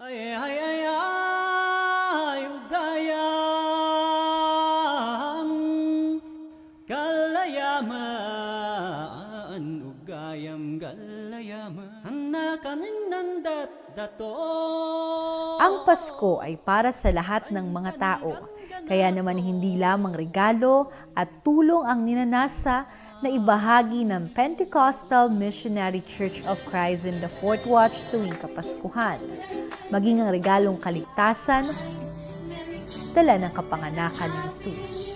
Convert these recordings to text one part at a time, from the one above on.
Ay, ay, ay, ay, ugayam Galayaman, ugayam, galayaman Hanakanin nandat dato. Ang Pasko ay para sa lahat ng mga tao. Kaya naman hindi lamang regalo at tulong ang ninanasa na ibahagi ng Pentecostal Missionary Church of Christ in the Fourth Watch tuwing Kapaskuhan. Maging ang regalong kaligtasan, dala ng kapanganakan ni Jesus.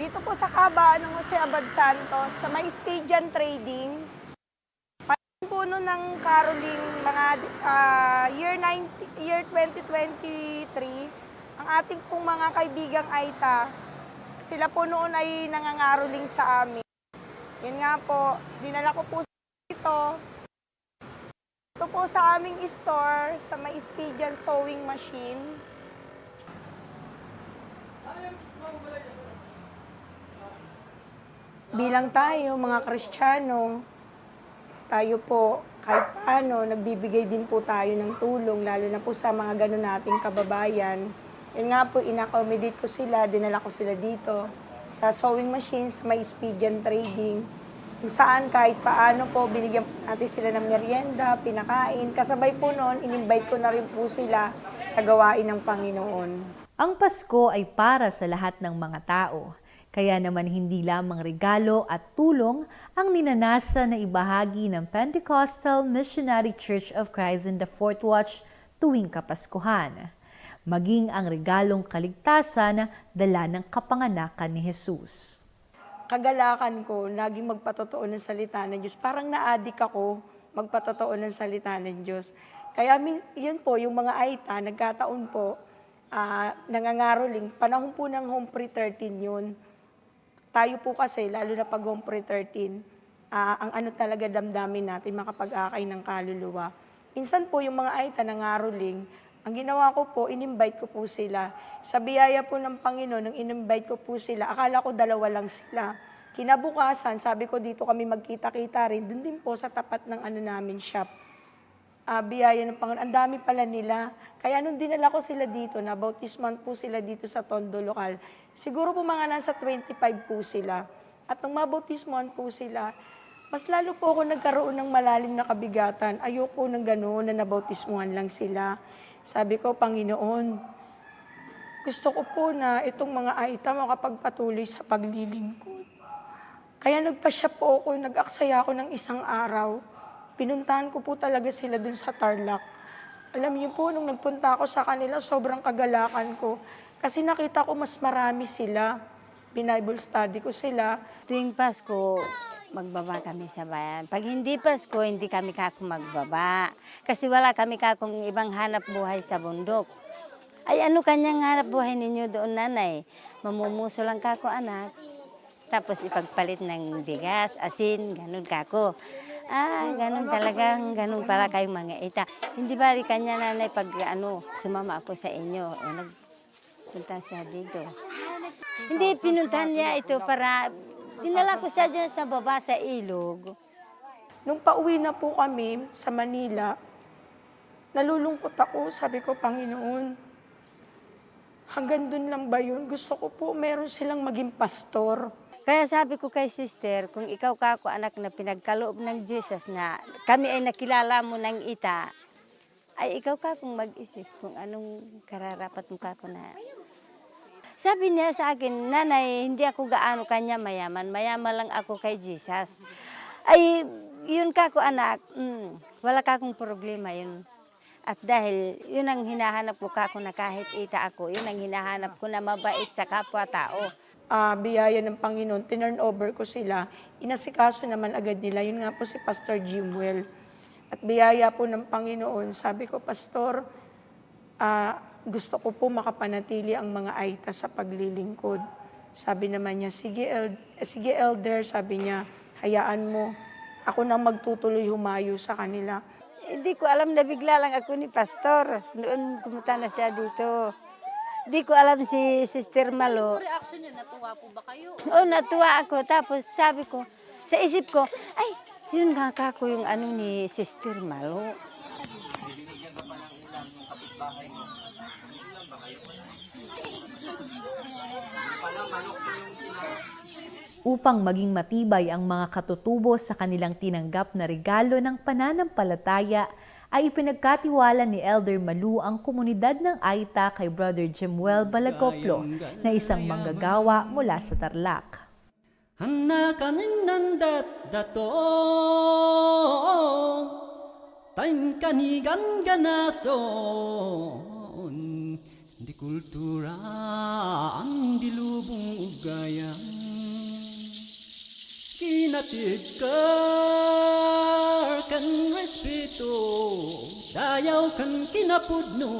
Dito po sa kabaan ng Jose Abad Santos, sa may Stygian Trading, nun ng caroling mga ah, year, 90, year 2023, ang ating pong mga kaibigang Aita, sila po noon ay nangangaroling sa amin. Yun nga po, dinala ko po dito. Ito po sa aming store, sa may Stygian sewing machine. bilang tayo, mga Kristiyano, tayo po, kahit paano, nagbibigay din po tayo ng tulong, lalo na po sa mga ganun nating kababayan. Yun nga po, in-accommodate ko sila, dinala ko sila dito sa sewing machine, sa may Expedian Trading, kung saan kahit paano po, binigyan natin sila ng merienda, pinakain. Kasabay po noon, in-invite ko na rin po sila sa gawain ng Panginoon. Ang Pasko ay para sa lahat ng mga tao. Kaya naman hindi lamang regalo at tulong ang ninanasa na ibahagi ng Pentecostal Missionary Church of Christ in the Fourth Watch tuwing Kapaskuhan. Maging ang regalong kaligtasan dala ng kapanganakan ni Jesus. kagalakan ko, laging magpatotoo ng salita ng Diyos. Parang na-addict ako magpatotoo ng salita ng Diyos. Kaya yun po, yung mga aita, nagkataon po, ah, nangangaroling, panahon po ng Home Pre 13 yun. Tayo po kasi, lalo na pag Home Pre 13, ah, ang ano talaga damdamin natin, makapag-akay ng kaluluwa. Minsan po, yung mga aita nangaroling, ang ginawa ko po, in-invite ko po sila. Sa biyaya po ng Panginoon, nung in-invite ko po sila, akala ko dalawa lang sila. Kinabukasan, sabi ko dito kami magkita-kita rin, dun din po sa tapat ng ano namin shop. Ah, biyaya ng Panginoon, ang dami pala nila. Kaya nung dinala ko sila dito, na bautisman po sila dito sa Tondo Lokal, siguro po mga nasa 25 po sila. At nung mabautisman po sila, mas lalo po ako nagkaroon ng malalim na kabigatan. Ayoko ng gano'n na nabautismuhan lang sila. Sabi ko, Panginoon, gusto ko po na itong mga aita makapagpatuloy sa paglilingkod. Kaya nagpasya po ako, nag-aksaya ako ng isang araw. Pinuntahan ko po talaga sila dun sa Tarlac. Alam niyo po, nung nagpunta ako sa kanila, sobrang kagalakan ko. Kasi nakita ko mas marami sila. Binible study ko sila. Tuwing Pasko, magbaba kami sa bayan. Pag hindi Pasko, hindi kami kako magbaba. Kasi wala kami kakong ibang hanap buhay sa bundok. Ay ano kanyang hanap buhay ninyo doon nanay? Mamumuso lang kako anak. Tapos ipagpalit ng bigas, asin, ganun kako. Ah, ganun talagang, ganun para kayong mga ita. Hindi ba rin kanya nanay pag ano, sumama ako sa inyo o nagpunta siya dito. Hindi, pinuntahan niya ito para, dinala ko siya dyan sa baba sa ilog. Nung pauwi na po kami sa Manila, nalulungkot ako. Sabi ko, Panginoon, hanggang dun lang ba yun? Gusto ko po meron silang maging pastor. Kaya sabi ko kay sister, kung ikaw ka ako anak na pinagkaloob ng Jesus na kami ay nakilala mo ng ita, ay ikaw ka kung mag-isip kung anong kararapat mo ka na. Sabi niya sa akin, nanay, hindi ako gaano kanya mayaman, mayaman lang ako kay Jesus. Ay, yun ka ko anak, mm, wala ka akong problema yun. At dahil yun ang hinahanap ko kako na kahit ita ako, yun ang hinahanap ko na mabait sa kapwa-tao. Ah, biyaya ng Panginoon, tinurn over ko sila. Inasikaso naman agad nila. Yun nga po si Pastor Jimwell. At biyaya po ng Panginoon, sabi ko, Pastor, ah, gusto ko po makapanatili ang mga aita sa paglilingkod. Sabi naman niya, sige, el- eh, sige elder, sabi niya, hayaan mo. Ako nang magtutuloy humayo sa kanila. Hindi ko alam na bigla lang ako ni Pastor. Noon pumunta na siya dito. Di ko alam si Sister Malo. reaction niyo? Natuwa po ba kayo? Oh, natuwa ako. Tapos sabi ko, sa isip ko, ay, yun nga kako yung ano ni Sister Malo. Upang maging matibay ang mga katutubo sa kanilang tinanggap na regalo ng pananampalataya, ay ipinagkatiwala ni Elder Malu ang komunidad ng Aita kay Brother Jemuel Balagoplo na isang manggagawa mula sa Tarlac. Hannakanin nandat dato Taim kanigan ganason Di kultura ang dilubong ugaya Kinatig kan respeto Dayaw kan kinapudno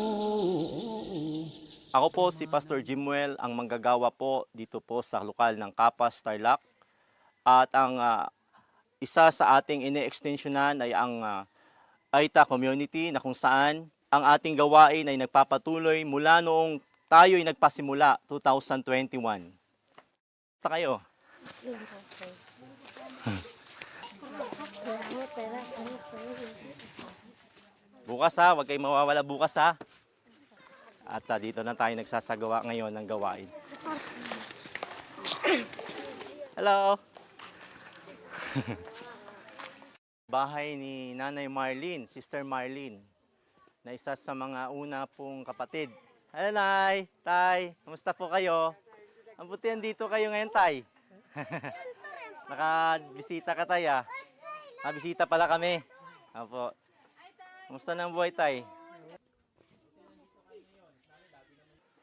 Ako po si Pastor Jimuel, ang manggagawa po dito po sa lokal ng Kapas, Tarlac. At ang ah, isa sa ating ini-extensionan ay ang ah, Aita Community na kung saan ang ating gawain ay nagpapatuloy mula noong tayo ay nagpasimula 2021. Basta kayo. Bukas ha, huwag kayong mawawala bukas ha. At ah, dito na tayo nagsasagawa ngayon ng gawain. Hello! Bahay ni Nanay Marlene, Sister Marlene, na isa sa mga una pong kapatid. Hello Nay! Tay! Kamusta po kayo? Ang butihan dito kayo ngayon, Tay. Nakabisita ka, Tay, ah. Nakabisita pala kami. Apo. Kamusta na ang buhay, Tay?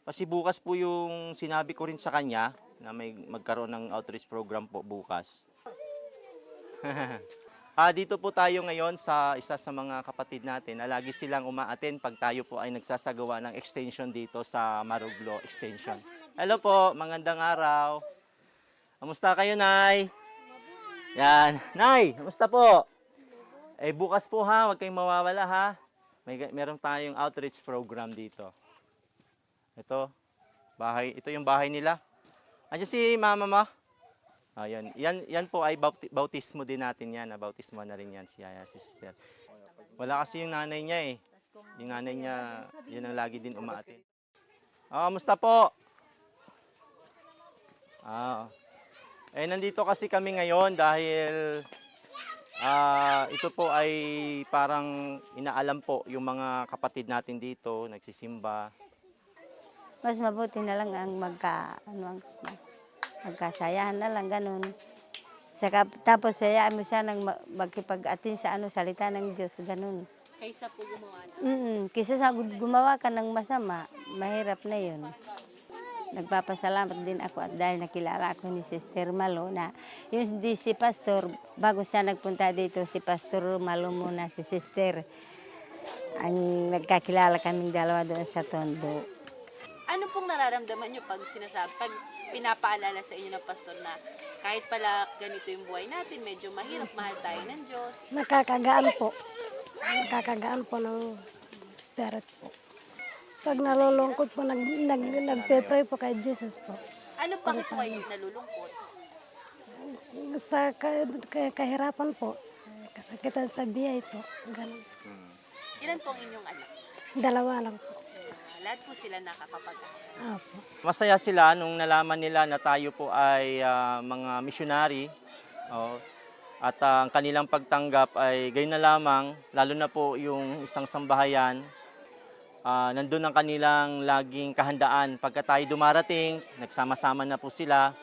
Kasi bukas po yung sinabi ko rin sa kanya na may magkaroon ng outreach program po bukas. ah, dito po tayo ngayon sa isa sa mga kapatid natin na lagi silang umaaten pag tayo po ay nagsasagawa ng extension dito sa Maruglo Extension. Hello po, magandang araw. Kamusta kayo, Nay? Yan. Nay, kamusta po? Eh, bukas po ha, huwag kayong mawawala ha. May, meron tayong outreach program dito. Ito, bahay, ito yung bahay nila. Andiyan si mama mo? Ayan, yan, yan po ay bauti- bautismo din natin yan. Bautismo na rin yan si, Yaya, si sister. Wala kasi yung nanay niya eh. Yung nanay niya, yun ang lagi din umaatin. Ah, kamusta po? Ah, eh nandito kasi kami ngayon dahil ah, ito po ay parang inaalam po yung mga kapatid natin dito, nagsisimba. Mas mabuti na lang ang magka, ano, ang, magkasayahan na lang, ganun. Saka, tapos sayaan mo siya nang ma- magkipag-atin sa ano, salita ng Diyos, ganun. Kaysa po gumawa na. Mm, kisa sa gumawa ka ng masama, mahirap na yun. Nagpapasalamat din ako at dahil nakilala ako ni Sister Malo na yung di si Pastor, bago siya nagpunta dito, si Pastor Malo muna si Sister. Ang nagkakilala kaming dalawa doon sa Tondo. Ano pong nararamdaman niyo pag sinasabi, pag pinapaalala sa inyo ng pastor na kahit pala ganito yung buhay natin, medyo mahirap, mahal tayo ng Diyos. Nakakagaan po. Nakakagaan po ng spirit po. Pag nalulungkot po, nag, nag, nagpe-pray po kay Jesus po. Ano pa po kayo nalulungkot? Sa ka, ka- kahirapan po, kasakitan sa biyay po. Ganun. Ilan pong inyong anak? Dalawa lang po. Ah, lahat po sila nakakapag-aral. Apo. Masaya sila nung nalaman nila na tayo po ay ah, mga missionary. Oh, at ah, ang kanilang pagtanggap ay gayon na lamang, lalo na po yung isang sambahayan. Ah, nandun ang kanilang laging kahandaan. Pagka tayo dumarating, nagsama-sama na po sila.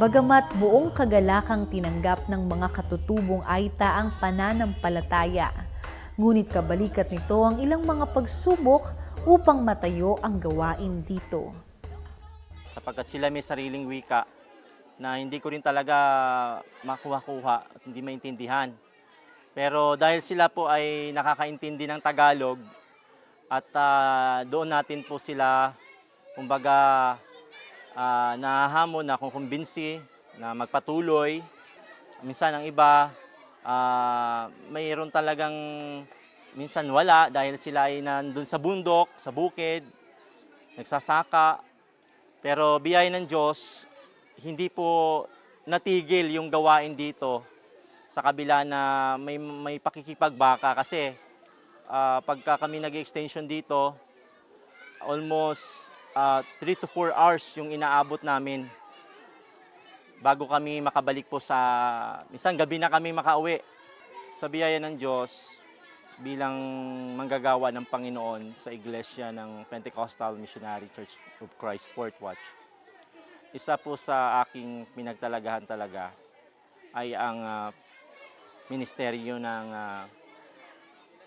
Bagamat buong kagalakang tinanggap ng mga katutubong Aita ang pananampalataya, ngunit kabalikat nito ang ilang mga pagsubok upang matayo ang gawain dito. sapagkat sila may sariling wika na hindi ko rin talaga makuha-kuha at hindi maintindihan. Pero dahil sila po ay nakakaintindi ng Tagalog, At ah, doon natin po sila, kumbaga, uh, nahahamon na kung kumbinsi na magpatuloy. Minsan ang iba, ah, mayroon talagang minsan wala dahil sila ay nandun sa bundok, sa bukid, nagsasaka. Pero biyaya ng Diyos, hindi po natigil yung gawain dito sa kabila na may, may pakikipagbaka kasi ah, pagka kami nag-extension dito, almost 3 to 4 hours yung inaabot namin bago kami makabalik po sa, minsan gabi na kami makauwi. Sa biyaya ng Diyos, bilang manggagawa ng Panginoon sa iglesia ng Pentecostal Missionary Church of Christ Fort Watch. Isa po sa aking pinagtalagahan talaga ay ang ah, ministeryo ng ah,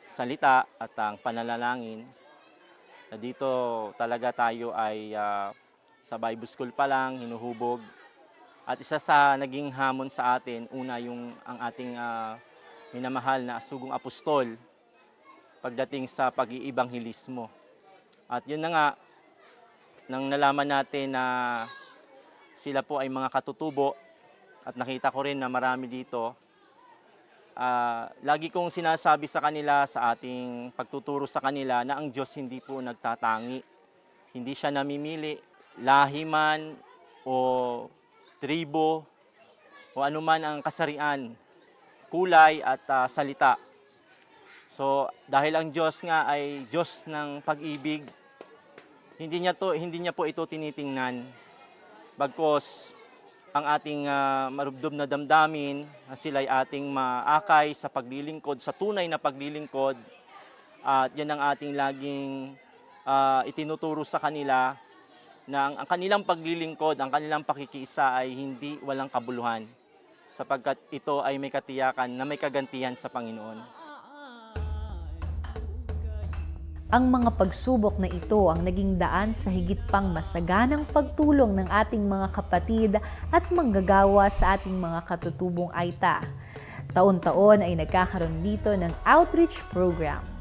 salita at ang pananalangin. Na dito talaga tayo ay ah, sa Bible School pa lang, hinuhubog. At isa sa naging hamon sa atin, una yung ang ating ah, minamahal na asugong apostol pagdating sa pag-iibanghilismo. At yun na nga, nang nalaman natin na sila po ay mga katutubo at nakita ko rin na marami dito, ah, lagi kong sinasabi sa kanila sa ating pagtuturo sa kanila na ang Diyos hindi po nagtatangi. Hindi siya namimili, lahi man o tribo o anuman ang kasarian, kulay at ah, salita. So, dahil ang Diyos nga ay Diyos ng pag-ibig, hindi niya to hindi niya po ito tinitingnan. Bagkos ang ating ah, marubdob na damdamin, na sila ay ating maakay sa paglilingkod, sa tunay na paglilingkod. At yan ang ating laging ah, itinuturo sa kanila na ang, ang kanilang paglilingkod, ang kanilang pakikiisa ay hindi walang kabuluhan sapagkat ito ay may katiyakan na may kagantihan sa Panginoon. Ang mga pagsubok na ito ang naging daan sa higit pang masaganang pagtulong ng ating mga kapatid at manggagawa sa ating mga katutubong Aita. Taon-taon ay nagkakaroon dito ng outreach program.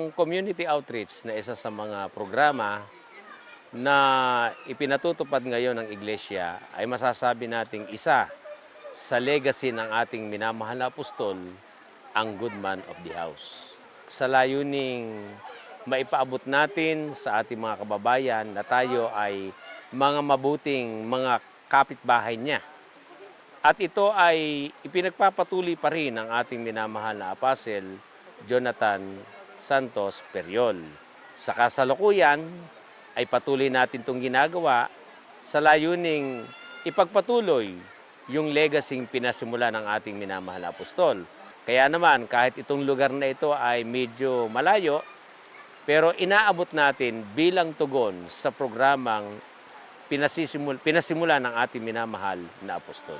Ang community outreach na isa sa mga programa na ipinatutupad ngayon ng iglesia ay masasabi nating isa sa legacy ng ating minamahal na apostol, ang good man of the house. Sa layuning maipaabot natin sa ating mga kababayan na tayo ay mga mabuting mga kapitbahay niya. At ito ay ipinagpapatuloy pa rin ng ating minamahal na apostle, Jonathan Santos Periol. Sa kasalukuyan ay patuloy natin itong ginagawa sa layuning ipagpatuloy yung legacy pinasimula ng ating minamahal na apostol. Kaya naman kahit itong lugar na ito ay medyo malayo, pero inaabot natin bilang tugon sa programang pinasisimula, pinasimula ng ating minamahal na apostol.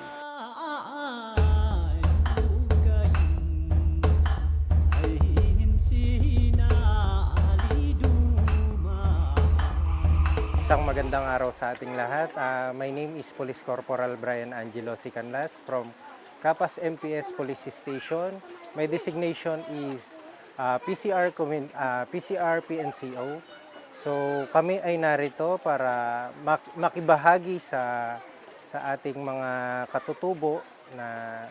Isang magandang araw sa ating lahat. Ah, my name is Police Corporal Brian Angelo Sicanlas from Capas MPS Police Station. My designation is ah, PCR, commun- ah, PCR PNCO. So kami ay narito para mak- makibahagi sa sa ating mga katutubo na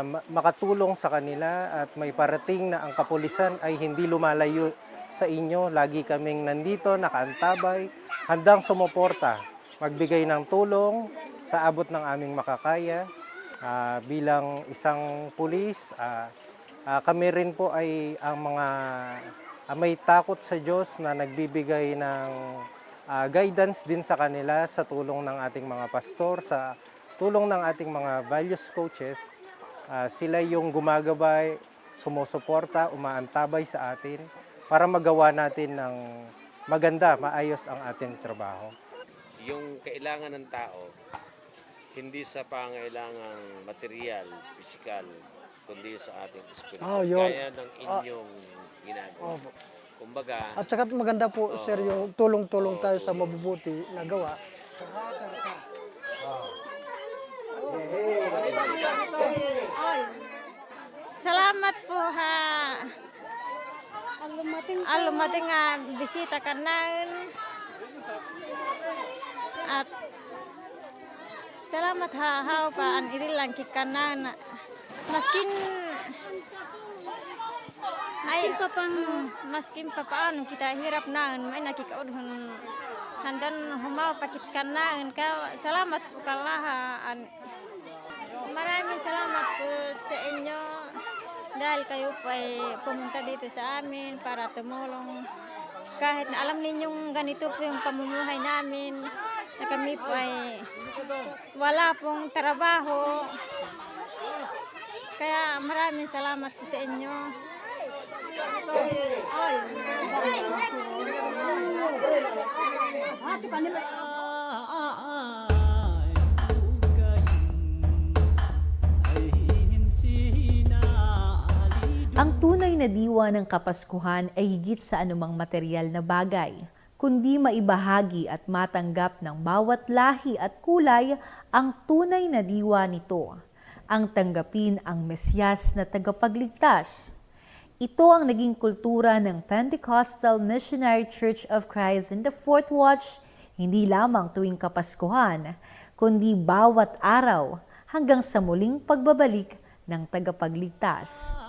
ma- makatulong sa kanila at may parating na ang kapulisan ay hindi lumalayo sa inyo. Lagi kaming nandito, nakaantabay, handang sumuporta, magbigay ng tulong sa abot ng aming makakaya. Ah, bilang isang pulis, ah, ah, kami rin po ay ang mga ah, may takot sa Diyos na nagbibigay ng ah, guidance din sa kanila sa tulong ng ating mga pastor, sa tulong ng ating mga values coaches. Ah, sila yung gumagabay, sumusuporta, umaantabay sa atin para magawa natin ng maganda, maayos ang ating trabaho. Yung kailangan ng tao, hindi sa pangailangang material, pisikal, kundi sa ating espiritu. Ah, yun. Gaya ng inyong ginagawa. Opo. Kumbaga, At saka maganda po, sir, yung tulong-tulong tayo sa mabubuti na gawa. Salamat po ha. Alumating nga bisita ka na. At salamat ha hao pa an irilang kikanan. Maskin ay pa pang maskin pa paano kita hirap na may nakikaudhon handan humaw pakit kanan ka salamat po kalaha an Maraming salamat po sa inyo dahil kayo po ay pumunta dito sa amin para tumulong. Kahit na alam ninyong ganito po yung pamumuhay namin, na kami po ay wala pong trabaho. Kaya maraming salamat po sa inyo. ay Ang tunay na diwa ng Kapaskuhan ay higit sa anumang material na bagay, kundi maibahagi at matanggap ng bawat lahi at kulay ang tunay na diwa nito, ang tanggapin ang Mesyas na tagapagligtas. Ito ang naging kultura ng Pentecostal Missionary Church of Christ in the Fourth Watch, hindi lamang tuwing Kapaskuhan, kundi bawat araw hanggang sa muling pagbabalik ng tagapagligtas.